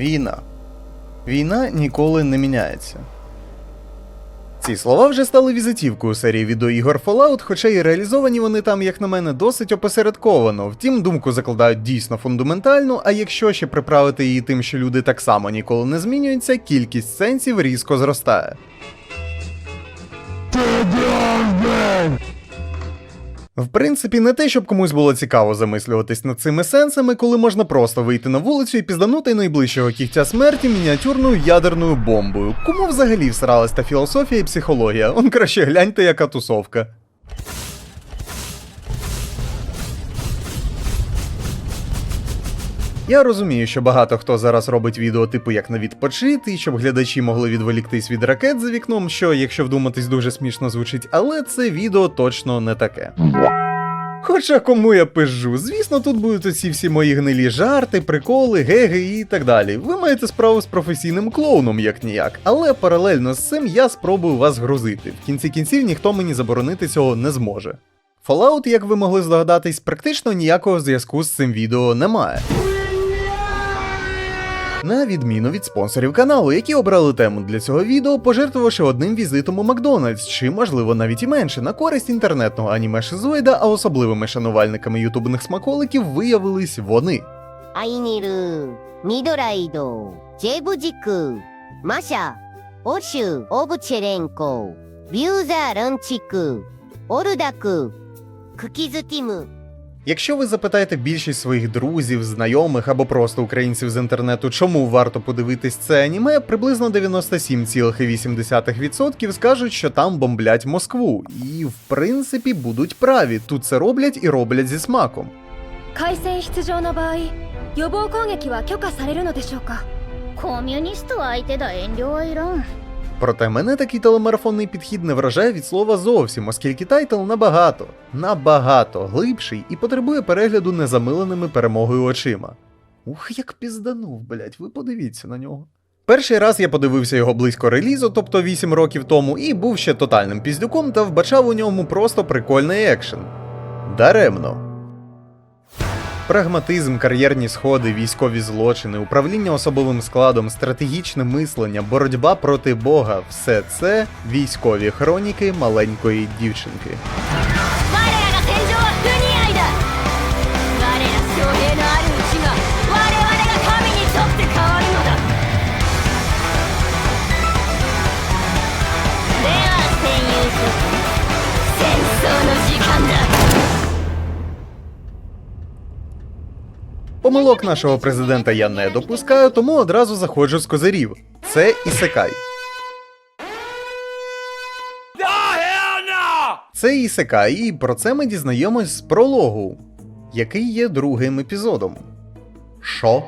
Війна. Війна ніколи не міняється. Ці слова вже стали візитівкою серії відеоігор Fallout, хоча і реалізовані вони там, як на мене, досить опосередковано. Втім, думку закладають дійсно фундаментальну, а якщо ще приправити її тим, що люди так само ніколи не змінюються, кількість сенсів різко зростає. В принципі, не те, щоб комусь було цікаво замислюватись над цими сенсами, коли можна просто вийти на вулицю і пізданути найближчого кігтя смерті мініатюрною ядерною бомбою. Кому взагалі всралась та філософія і психологія? Он краще гляньте, яка тусовка. Я розумію, що багато хто зараз робить відео типу як на відпочити, щоб глядачі могли відволіктись від ракет за вікном, що, якщо вдуматись, дуже смішно звучить, але це відео точно не таке. Хоча кому я пижу, звісно, тут будуть усі всі мої гнилі жарти, приколи, геги і так далі. Ви маєте справу з професійним клоуном, як ніяк, але паралельно з цим я спробую вас грузити. В кінці кінців ніхто мені заборонити цього не зможе. Fallout, як ви могли здогадатись, практично ніякого зв'язку з цим відео немає. На відміну від спонсорів каналу, які обрали тему для цього відео, пожертвувавши одним візитом у Макдональдс, чи, можливо, навіть і менше, на користь інтернетного аніме Шизоїда, а особливими шанувальниками ютубних смаколиків виявились вони. Айніру, Мідорайдо, Джебуджіку, Маша, Ошу, Обучеренко, Бюза Рончику, Орудаку, Кукізутіму. Якщо ви запитаєте більшість своїх друзів, знайомих або просто українців з інтернету, чому варто подивитись це аніме, приблизно 97,8% скажуть, що там бомблять Москву. І в принципі будуть праві. Тут це роблять і роблять зі смаком. 海戦出場の場合予防攻撃は許可されるのでしょうかコミュニスト相手だ遠慮はいらん Проте мене такий телемарафонний підхід не вражає від слова зовсім, оскільки тайтл набагато, набагато глибший і потребує перегляду незамиленими перемогою очима. Ух, як пізданув, блять, ви подивіться на нього. Перший раз я подивився його близько релізу, тобто 8 років тому, і був ще тотальним піздюком та вбачав у ньому просто прикольний екшен. Даремно. Прагматизм, кар'єрні сходи, військові злочини, управління особовим складом, стратегічне мислення, боротьба проти Бога все це військові хроніки маленької дівчинки. Помилок нашого президента я не допускаю, тому одразу заходжу з козирів. Це ісекай. Це ісекай, і про це ми дізнаємось з прологу, який є другим епізодом. Що?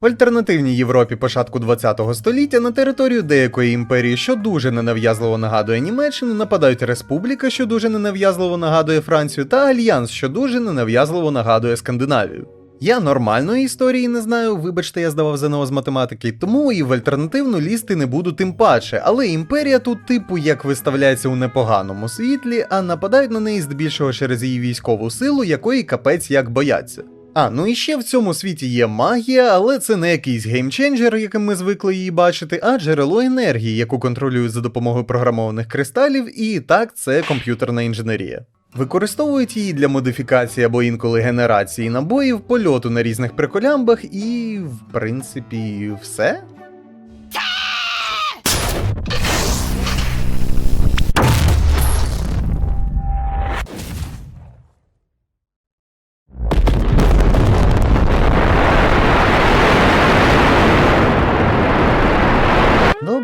В альтернативній Європі початку ХХ століття на територію деякої імперії, що дуже ненав'язливо нагадує Німеччину, нападають Республіка, що дуже ненав'язливо нагадує Францію, та Альянс, що дуже ненав'язливо нагадує Скандинавію. Я нормальної історії не знаю, вибачте, я здавав ЗНО з математики, тому і в альтернативну лізти не буду тим паче. Але імперія тут, типу, як виставляється у непоганому світлі, а нападають на неї здебільшого через її військову силу, якої капець як бояться. А, ну і ще в цьому світі є магія, але це не якийсь геймченджер, яким ми звикли її бачити, а джерело енергії, яку контролюють за допомогою програмованих кристалів, і так це комп'ютерна інженерія. Використовують її для модифікації або інколи генерації набоїв, польоту на різних приколямбах і, в принципі, все.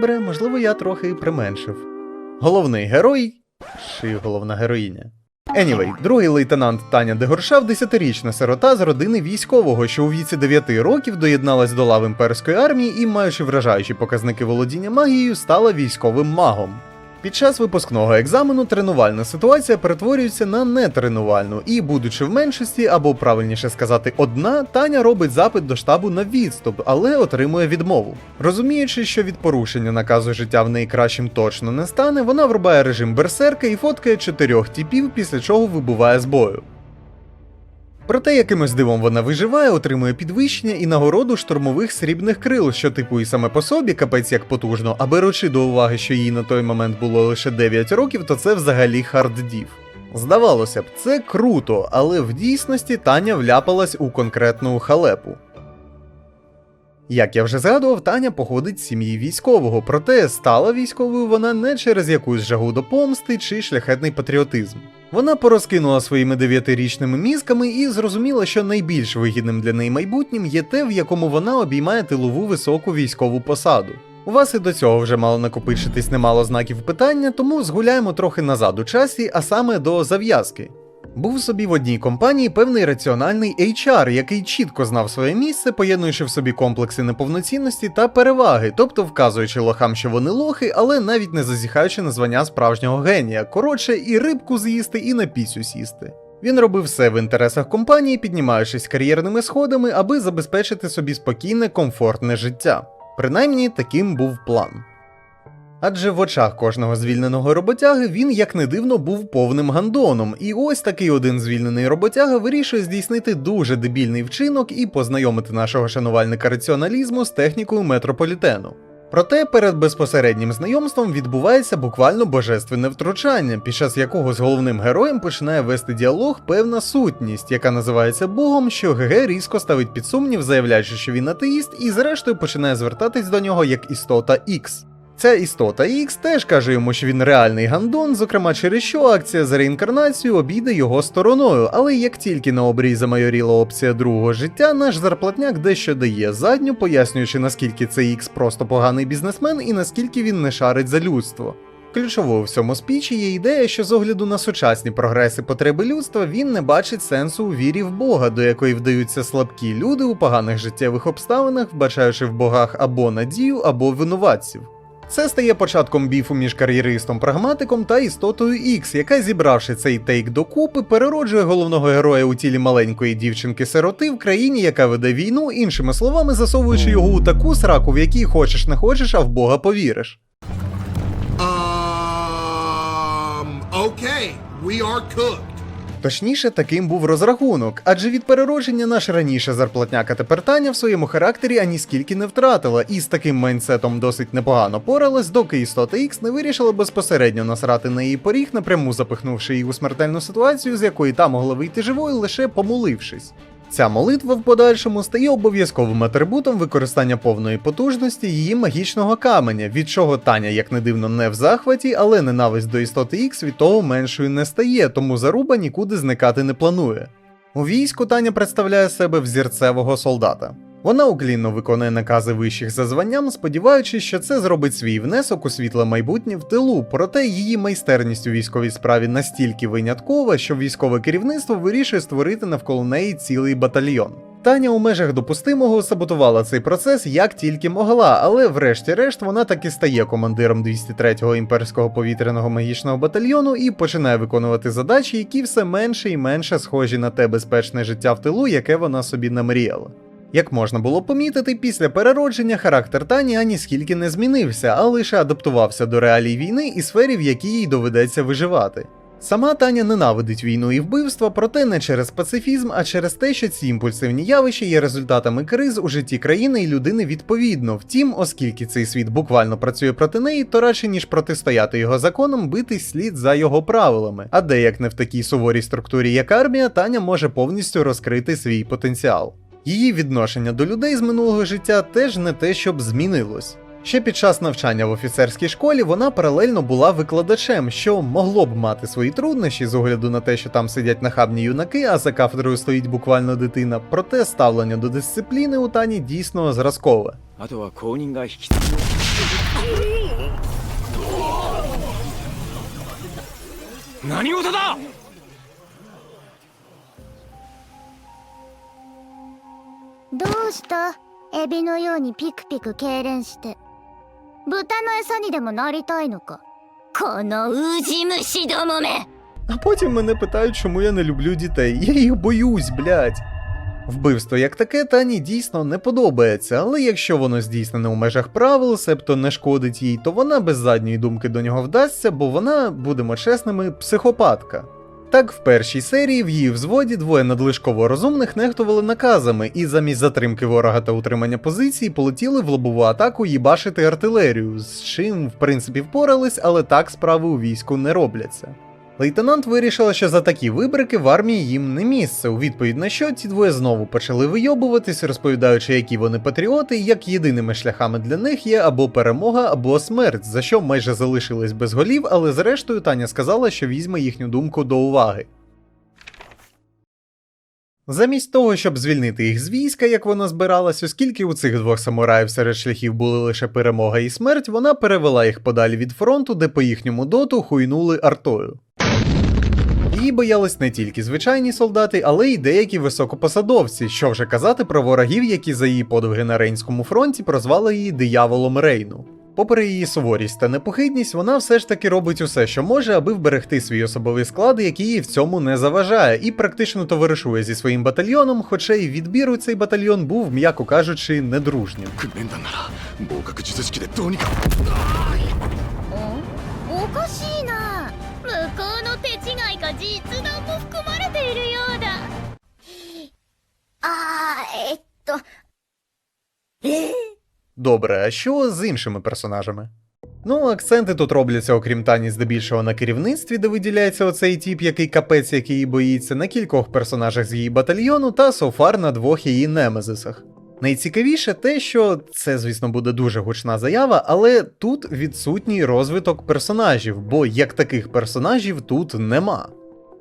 Добре, можливо, я трохи применшив. Головний герой чи головна героїня. Anyway, другий лейтенант Таня Дегоршав, десятирічна сирота з родини військового, що у віці 9 років доєдналась до лав імперської армії і, маючи вражаючі показники володіння магією, стала військовим магом. Під час випускного екзамену тренувальна ситуація перетворюється на нетренувальну, і, будучи в меншості, або правильніше сказати, одна, Таня робить запит до штабу на відступ, але отримує відмову. Розуміючи, що від порушення наказу життя в неї кращим точно не стане, вона врубає режим берсерка і фоткає чотирьох тіпів, після чого вибуває з бою. Проте якимось дивом вона виживає, отримує підвищення і нагороду штурмових срібних крил, що типу і саме по собі капець як потужно, а беручи до уваги, що їй на той момент було лише 9 років, то це взагалі харддів. Здавалося б, це круто, але в дійсності Таня вляпалась у конкретну халепу. Як я вже згадував, Таня походить з сім'ї військового, проте стала військовою вона не через якусь жагу до помсти чи шляхетний патріотизм. Вона порозкинула своїми дев'ятирічними мізками і зрозуміла, що найбільш вигідним для неї майбутнім є те, в якому вона обіймає тилову високу військову посаду. У вас і до цього вже мало накопичитись немало знаків питання, тому згуляємо трохи назад у часі, а саме до зав'язки. Був собі в одній компанії певний раціональний HR, який чітко знав своє місце, поєднуючи в собі комплекси неповноцінності та переваги, тобто вказуючи лохам, що вони лохи, але навіть не зазіхаючи на звання справжнього генія. Коротше, і рибку з'їсти, і на пісю сісти. Він робив все в інтересах компанії, піднімаючись кар'єрними сходами, аби забезпечити собі спокійне, комфортне життя. Принаймні, таким був план. Адже в очах кожного звільненого роботяги він, як не дивно, був повним гандоном, і ось такий один звільнений роботяга вирішує здійснити дуже дебільний вчинок і познайомити нашого шанувальника раціоналізму з технікою метрополітену. Проте перед безпосереднім знайомством відбувається буквально божественне втручання, під час якого з головним героєм починає вести діалог певна сутність, яка називається Богом, що ГГ різко ставить під сумнів, заявляючи, що він атеїст, і зрештою починає звертатись до нього як істота X. Ця істота X теж каже йому, що він реальний гандон, зокрема через що акція за реінкарнацію обійде його стороною. Але як тільки на обрій замайоріла опція другого життя, наш зарплатняк дещо дає задню, пояснюючи наскільки це X просто поганий бізнесмен і наскільки він не шарить за людство. Ключовою в цьому спічі є ідея, що з огляду на сучасні прогреси потреби людства він не бачить сенсу у вірі в Бога, до якої вдаються слабкі люди у поганих життєвих обставинах, вбачаючи в богах або надію, або винуватців. Це стає початком біфу між кар'єристом-прагматиком та істотою X, яка, зібравши цей тейк докупи, перероджує головного героя у тілі маленької дівчинки-сироти в країні, яка веде війну, іншими словами, засовуючи його у таку сраку, в якій хочеш не хочеш, а в Бога повіриш. Um. Okay, we are cooked. Точніше, таким був розрахунок, адже від переродження наш раніше зарплатняка тепер в своєму характері аніскільки не втратила, і з таким майнсетом досить непогано поралась, доки істота X не вирішила безпосередньо насрати на її поріг, напряму запихнувши її у смертельну ситуацію, з якої та могла вийти живою, лише помолившись. Ця молитва в подальшому стає обов'язковим атрибутом використання повної потужності її магічного каменя, від чого Таня, як не дивно, не в захваті, але ненависть до істоти X від того меншою не стає, тому заруба нікуди зникати не планує. У війську Таня представляє себе взірцевого солдата. Вона уклінно виконує накази вищих за званням, сподіваючись, що це зробить свій внесок у світле майбутнє в тилу, проте її майстерність у військовій справі настільки виняткова, що військове керівництво вирішує створити навколо неї цілий батальйон. Таня у межах допустимого саботувала цей процес як тільки могла, але врешті-решт вона таки стає командиром 203-го імперського повітряного магічного батальйону і починає виконувати задачі, які все менше і менше схожі на те безпечне життя в тилу, яке вона собі намріяла. Як можна було помітити, після переродження характер Тані ані скільки не змінився, а лише адаптувався до реалій війни і сфері, в якій їй доведеться виживати. Сама Таня ненавидить війну і вбивства, проте не через пацифізм, а через те, що ці імпульсивні явища є результатами криз у житті країни і людини відповідно. Втім, оскільки цей світ буквально працює проти неї, то радше ніж протистояти його законам, битись слід за його правилами. А де як не в такій суворій структурі, як армія, Таня може повністю розкрити свій потенціал. Її відношення до людей з минулого життя теж не те, щоб змінилось. Ще під час навчання в офіцерській школі вона паралельно була викладачем, що могло б мати свої труднощі з огляду на те, що там сидять нахабні юнаки, а за кафедрою стоїть буквально дитина. Проте ставлення до дисципліни у Тані дійсно зразкове. どうしたエビのようにピクピク痙攣して豚の餌にでもなりたいのかこのウジ虫どもめ А потім мене питають, чому я не люблю дітей. Я їх боюсь, блядь. Вбивство як таке Тані дійсно не подобається, але якщо воно здійснене у межах правил, себто не шкодить їй, то вона без задньої думки до нього вдасться, бо вона, будемо чесними, психопатка. Так, в першій серії в її взводі двоє надлишково розумних нехтували наказами і замість затримки ворога та утримання позиції полетіли в лобову атаку їбашити артилерію, з чим в принципі впорались, але так справи у війську не робляться. Лейтенант вирішила, що за такі вибрики в армії їм не місце. У відповідь на що ці двоє знову почали вийобуватись, розповідаючи, які вони патріоти, і як єдиними шляхами для них є або перемога, або смерть, за що майже залишились без голів, але зрештою Таня сказала, що візьме їхню думку до уваги. Замість того, щоб звільнити їх з війська, як вона збиралась, оскільки у цих двох самураїв серед шляхів були лише перемога і смерть, вона перевела їх подалі від фронту, де по їхньому доту хуйнули артою. Її боялись не тільки звичайні солдати, але й деякі високопосадовці, що вже казати про ворогів, які за її подвиги на Рейнському фронті прозвали її дияволом Рейну. Попри її суворість та непохитність, вона все ж таки робить усе, що може, аби вберегти свій особовий склад, який їй в цьому не заважає, і практично товаришує зі своїм батальйоном, хоча й відбір у цей батальйон був, м'яко кажучи, недружнім. 訓練団なら合格術式でどうにかおかしいな向こうの手違いか実弾も含まれているようだあーえっと Добре, а що з іншими персонажами? Ну, акценти тут робляться, окрім Тані, здебільшого на керівництві, де виділяється оцей тіп, який капець, який її боїться, на кількох персонажах з її батальйону та софар на двох її немезисах. Найцікавіше те, що це, звісно, буде дуже гучна заява, але тут відсутній розвиток персонажів, бо як таких персонажів тут нема.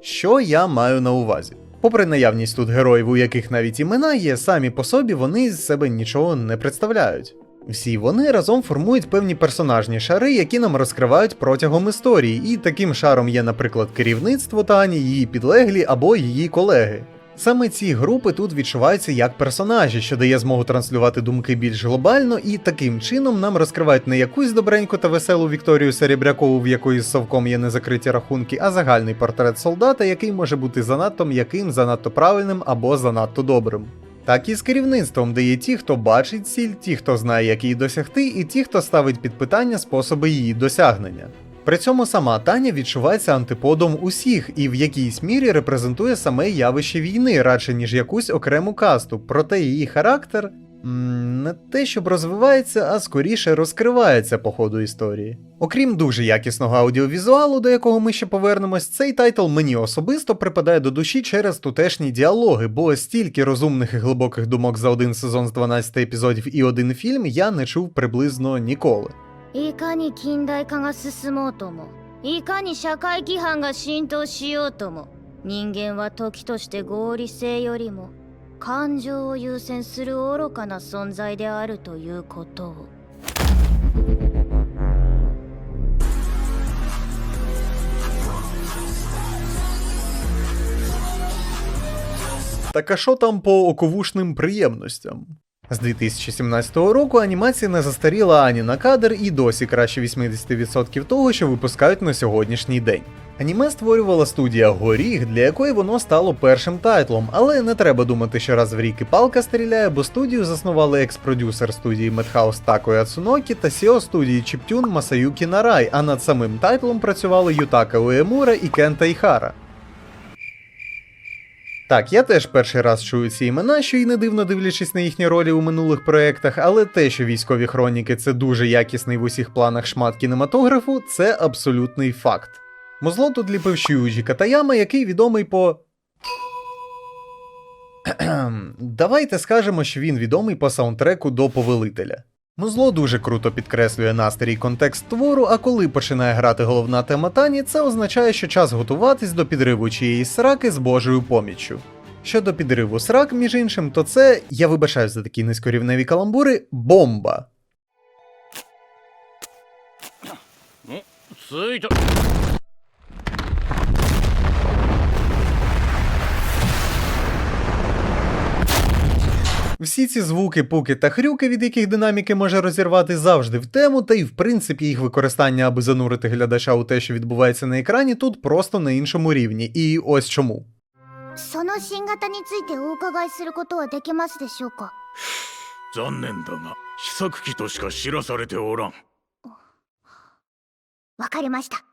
Що я маю на увазі? Попри наявність тут героїв, у яких навіть імена є, самі по собі вони з себе нічого не представляють. Всі вони разом формують певні персонажні шари, які нам розкривають протягом історії, і таким шаром є, наприклад, керівництво Тані, її підлеглі або її колеги. Саме ці групи тут відчуваються як персонажі, що дає змогу транслювати думки більш глобально, і таким чином нам розкривають не якусь добреньку та веселу Вікторію Серебрякову, в якої з совком є незакриті рахунки, а загальний портрет солдата, який може бути занадто м'яким, занадто правильним або занадто добрим. Так і з керівництвом, де є ті, хто бачить ціль, ті, хто знає, як її досягти, і ті, хто ставить під питання способи її досягнення. При цьому сама Таня відчувається антиподом усіх і в якійсь мірі репрезентує саме явище війни, радше ніж якусь окрему касту, проте її характер не те, щоб розвивається, а скоріше розкривається по ходу історії. Окрім дуже якісного аудіовізуалу, до якого ми ще повернемось, цей тайтл мені особисто припадає до душі через тутешні діалоги, бо стільки розумних і глибоких думок за один сезон з 12 епізодів і один фільм я не чув приблизно ніколи. いかに近代化が進もうともいかに社会規範が浸透しようとも人間は時として合理性よりも感情を優先する愚かな存在であるということを Так а що там по оковушним приємностям? З 2017 року анімація не застаріла ані на кадр і досі краще 80% того, що випускають на сьогоднішній день. Аніме створювала студія Горіг, для якої воно стало першим тайтлом, але не треба думати, що раз в рік і палка стріляє, бо студію заснували екс-продюсер студії Madhouse Тако Яцунокі та SEO студії Чіптюн Масаюкі Нарай, а над самим тайтлом працювали Ютака Уемура і Кента Іхара. Так, я теж перший раз чую ці імена, що й не дивно дивлячись на їхні ролі у минулих проєктах, але те, що військові хроніки це дуже якісний в усіх планах шмат кінематографу, це абсолютний факт. Музло тут ліпив Шюджі Катаяма, який відомий по. Давайте скажемо, що він відомий по саундтреку до повелителя. Музло дуже круто підкреслює настрій і контекст твору, а коли починає грати головна тема Тані, це означає, що час готуватись до підриву чиєїсь сраки з Божою поміччю. Щодо підриву срак, між іншим, то це, я вибачаю за такі низькорівневі каламбури, бомба. Всі ці звуки, пуки та хрюки, від яких динаміки може розірвати завжди в тему, та й в принципі їх використання, аби занурити глядача у те, що відбувається на екрані, тут просто на іншому рівні. І ось чому. その新型についてお伺いすることはできますでしょうか残念だが試作機としか知らされておらんわかりました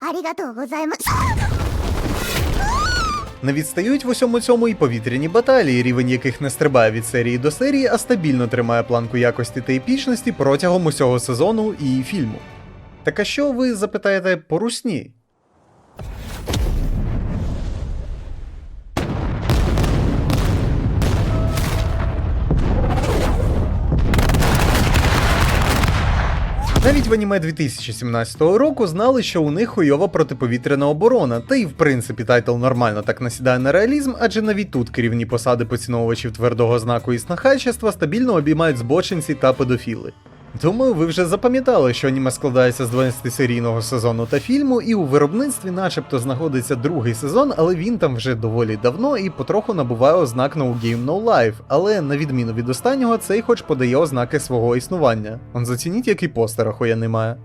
ありがとうございます не відстають в усьому цьому і повітряні баталії, рівень яких не стрибає від серії до серії, а стабільно тримає планку якості та епічності протягом усього сезону і фільму. Так а що ви запитаєте по русні? Навіть в аніме 2017 року знали, що у них хуйова протиповітряна оборона, та й в принципі тайтл нормально так насідає на реалізм, адже навіть тут керівні посади поціновувачів твердого знаку і снахайчества стабільно обіймають збочинці та педофіли. Думаю, ви вже запам'ятали, що аніме складається з 12-серійного сезону та фільму, і у виробництві начебто знаходиться другий сезон, але він там вже доволі давно і потроху набуває ознак No Game No Life. Але на відміну від останнього, цей хоч подає ознаки свого існування. Он зацініть, який постер охуєнний має.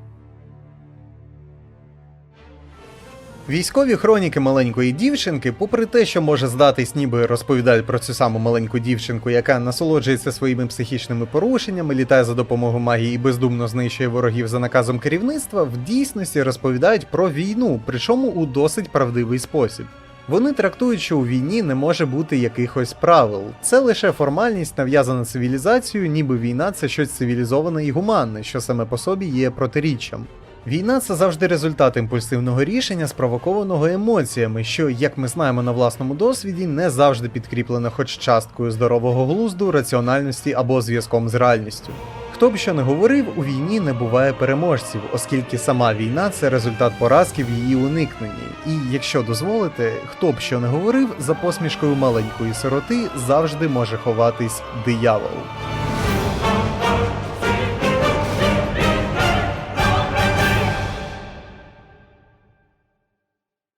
Військові хроніки маленької дівчинки, попри те, що може здатись, ніби розповідають про цю саму маленьку дівчинку, яка насолоджується своїми психічними порушеннями, літає за допомогою магії і бездумно знищує ворогів за наказом керівництва, в дійсності розповідають про війну, причому у досить правдивий спосіб. Вони трактують, що у війні не може бути якихось правил. Це лише формальність, нав'язана цивілізацією, ніби війна це щось цивілізоване і гуманне, що саме по собі є протиріччям. Війна це завжди результат імпульсивного рішення, спровокованого емоціями, що, як ми знаємо на власному досвіді, не завжди підкріплено хоч часткою здорового глузду, раціональності або зв'язком з реальністю. Хто б що не говорив, у війні не буває переможців, оскільки сама війна це результат поразки в її уникненні. І якщо дозволите, хто б що не говорив, за посмішкою маленької сироти завжди може ховатись диявол.